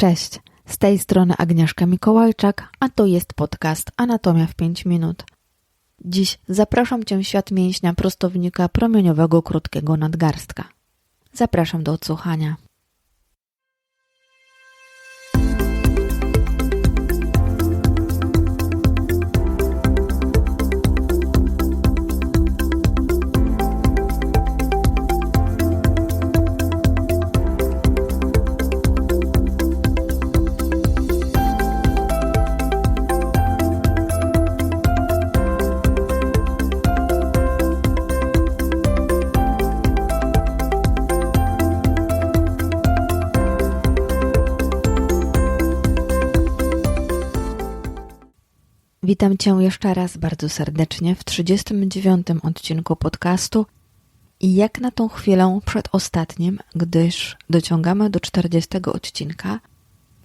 Cześć, z tej strony Agnieszka Mikołajczak, a to jest podcast Anatomia w 5 minut. Dziś zapraszam Cię w świat mięśnia prostownika promieniowego krótkiego nadgarstka. Zapraszam do odsłuchania. Witam Cię jeszcze raz bardzo serdecznie w 39. odcinku podcastu i jak na tą chwilę przedostatnim, gdyż dociągamy do 40 odcinka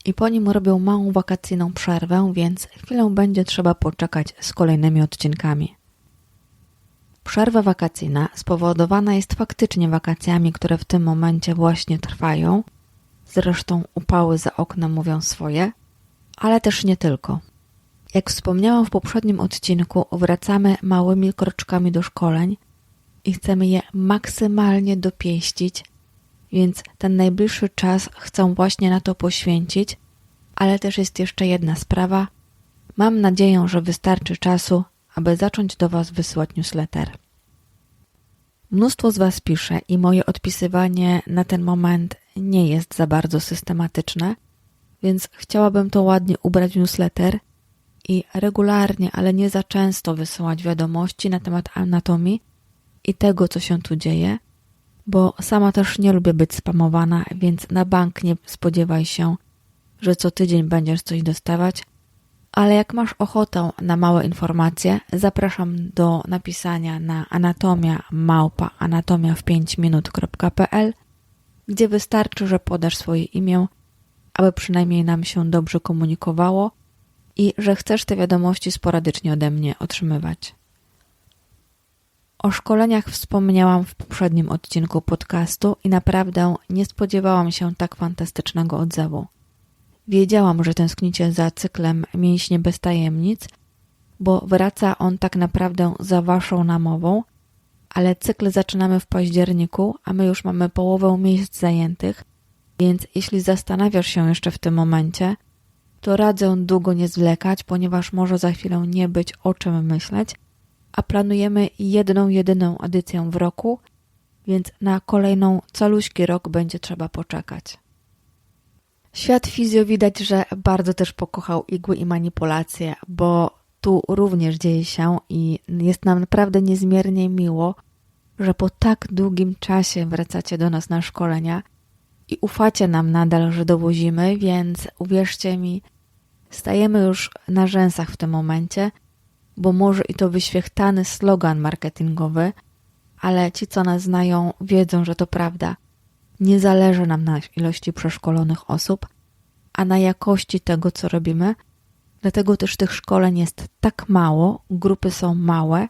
i po nim robię małą wakacyjną przerwę, więc chwilę będzie trzeba poczekać z kolejnymi odcinkami. Przerwa wakacyjna spowodowana jest faktycznie wakacjami, które w tym momencie właśnie trwają. Zresztą upały za oknem mówią swoje, ale też nie tylko. Jak wspomniałam w poprzednim odcinku, wracamy małymi kroczkami do szkoleń i chcemy je maksymalnie dopieścić, więc ten najbliższy czas chcę właśnie na to poświęcić, ale też jest jeszcze jedna sprawa. Mam nadzieję, że wystarczy czasu, aby zacząć do Was wysyłać newsletter. Mnóstwo z Was pisze i moje odpisywanie na ten moment nie jest za bardzo systematyczne, więc chciałabym to ładnie ubrać w newsletter – i regularnie, ale nie za często wysyłać wiadomości na temat anatomii i tego, co się tu dzieje, bo sama też nie lubię być spamowana, więc na bank nie spodziewaj się, że co tydzień będziesz coś dostawać. Ale jak masz ochotę na małe informacje, zapraszam do napisania na anatomia małpa anatomia w 5 minut.pl, gdzie wystarczy, że podasz swoje imię, aby przynajmniej nam się dobrze komunikowało i że chcesz te wiadomości sporadycznie ode mnie otrzymywać. O szkoleniach wspomniałam w poprzednim odcinku podcastu i naprawdę nie spodziewałam się tak fantastycznego odzewu. Wiedziałam, że tęsknicie za cyklem Mięśnie bez tajemnic, bo wraca on tak naprawdę za waszą namową, ale cykl zaczynamy w październiku, a my już mamy połowę miejsc zajętych, więc jeśli zastanawiasz się jeszcze w tym momencie, to radzę długo nie zwlekać, ponieważ może za chwilę nie być o czym myśleć, a planujemy jedną, jedyną edycję w roku, więc na kolejną caluśki rok będzie trzeba poczekać. Świat fizjo widać, że bardzo też pokochał igły i manipulacje, bo tu również dzieje się i jest nam naprawdę niezmiernie miło, że po tak długim czasie wracacie do nas na szkolenia i ufacie nam nadal, że dowozimy, więc uwierzcie mi, Stajemy już na rzęsach w tym momencie, bo może i to wyświechtany slogan marketingowy, ale ci, co nas znają, wiedzą, że to prawda. Nie zależy nam na ilości przeszkolonych osób, a na jakości tego, co robimy. Dlatego też tych szkoleń jest tak mało, grupy są małe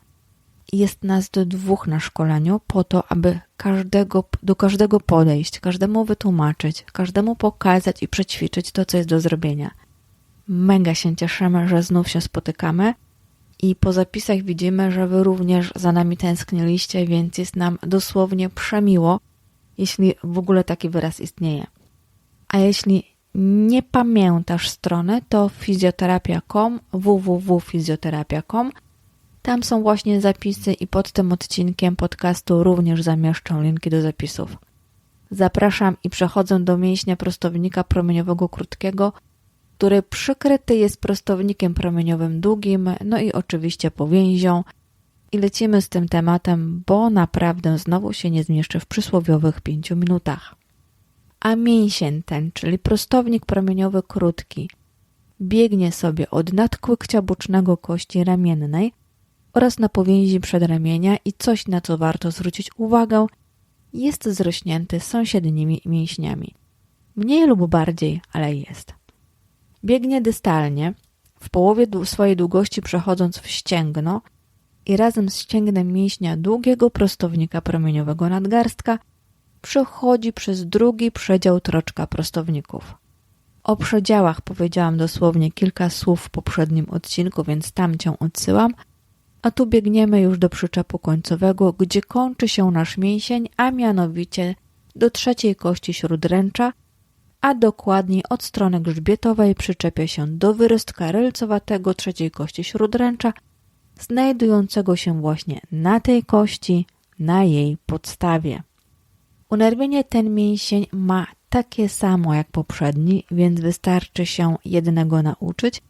jest nas do dwóch na szkoleniu po to, aby każdego, do każdego podejść, każdemu wytłumaczyć, każdemu pokazać i przećwiczyć to, co jest do zrobienia. Mega się cieszymy, że znów się spotykamy i po zapisach widzimy, że Wy również za nami tęskniliście, więc jest nam dosłownie przemiło, jeśli w ogóle taki wyraz istnieje. A jeśli nie pamiętasz strony, to fizjoterapia.com, www.fizjoterapia.com. Tam są właśnie zapisy i pod tym odcinkiem podcastu również zamieszczą linki do zapisów. Zapraszam i przechodzę do mięśnia prostownika promieniowego krótkiego – który przykryty jest prostownikiem promieniowym długim, no i oczywiście powięzią. I lecimy z tym tematem, bo naprawdę znowu się nie zmieszczę w przysłowiowych pięciu minutach. A mięsień ten, czyli prostownik promieniowy krótki, biegnie sobie od nadkłykcia bocznego kości ramiennej oraz na powięzi przedramienia i coś, na co warto zwrócić uwagę, jest zrośnięty sąsiednimi mięśniami. Mniej lub bardziej, ale jest. Biegnie dystalnie, w połowie swojej długości przechodząc w ścięgno i razem z ścięgnem mięśnia długiego prostownika promieniowego nadgarstka przechodzi przez drugi przedział troczka prostowników. O przedziałach powiedziałam dosłownie kilka słów w poprzednim odcinku, więc tam cię odsyłam. A tu biegniemy już do przyczepu końcowego, gdzie kończy się nasz mięsień, a mianowicie do trzeciej kości śródręcza, a dokładniej od strony grzbietowej przyczepia się do wyrostka rylcowatego trzeciej kości śródręcza, znajdującego się właśnie na tej kości, na jej podstawie. Unerwienie ten mięsień ma takie samo jak poprzedni, więc wystarczy się jednego nauczyć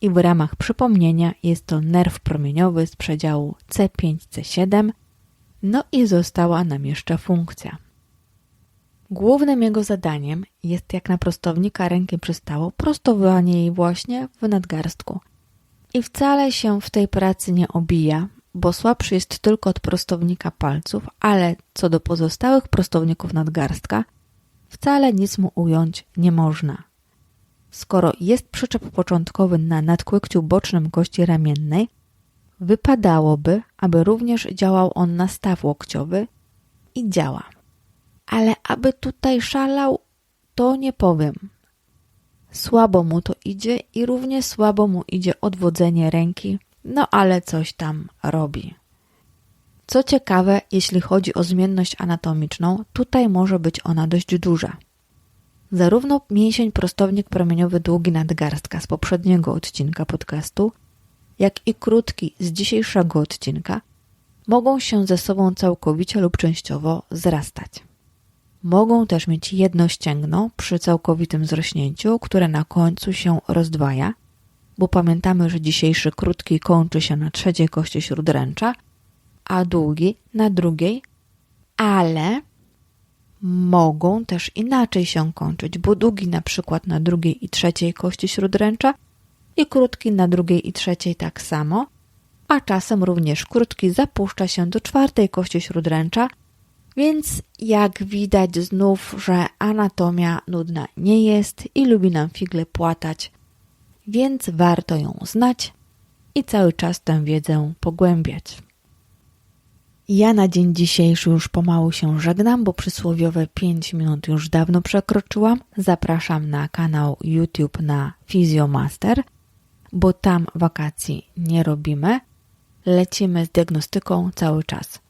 i w ramach przypomnienia jest to nerw promieniowy z przedziału C5-C7, no i została nam jeszcze funkcja. Głównym jego zadaniem jest jak na prostownika ręki przystało prostowanie jej właśnie w nadgarstku. I wcale się w tej pracy nie obija, bo słabszy jest tylko od prostownika palców, ale co do pozostałych prostowników nadgarstka, wcale nic mu ująć nie można. Skoro jest przyczep początkowy na nadkłykciu bocznym kości ramiennej, wypadałoby, aby również działał on na staw łokciowy i działa. Ale aby tutaj szalał, to nie powiem. Słabo mu to idzie i równie słabo mu idzie odwodzenie ręki, no ale coś tam robi. Co ciekawe, jeśli chodzi o zmienność anatomiczną, tutaj może być ona dość duża. Zarówno mięsień prostownik promieniowy długi nadgarstka z poprzedniego odcinka podcastu, jak i krótki z dzisiejszego odcinka mogą się ze sobą całkowicie lub częściowo zrastać. Mogą też mieć jedno ścięgno przy całkowitym zrośnięciu, które na końcu się rozdwaja, bo pamiętamy, że dzisiejszy krótki kończy się na trzeciej kości śródręcza, a długi na drugiej, ale mogą też inaczej się kończyć, bo długi na przykład na drugiej i trzeciej kości śródręcza i krótki na drugiej i trzeciej tak samo, a czasem również krótki zapuszcza się do czwartej kości śródręcza, więc jak widać znów, że anatomia nudna nie jest i lubi nam figle płatać, więc warto ją znać i cały czas tę wiedzę pogłębiać. Ja na dzień dzisiejszy już pomału się żegnam, bo przysłowiowe 5 minut już dawno przekroczyłam. Zapraszam na kanał YouTube na Physiomaster, bo tam wakacji nie robimy. Lecimy z diagnostyką cały czas.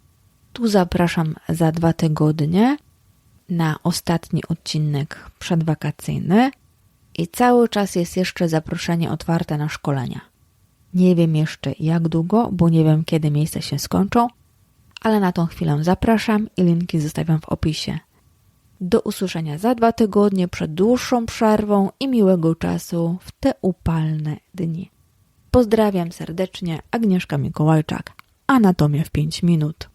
Tu zapraszam za dwa tygodnie na ostatni odcinek przedwakacyjny i cały czas jest jeszcze zaproszenie otwarte na szkolenia. Nie wiem jeszcze jak długo, bo nie wiem kiedy miejsca się skończą, ale na tą chwilę zapraszam i linki zostawiam w opisie. Do usłyszenia za dwa tygodnie przed dłuższą przerwą i miłego czasu w te upalne dni. Pozdrawiam serdecznie, Agnieszka Mikołajczak. Anatomia w 5 minut.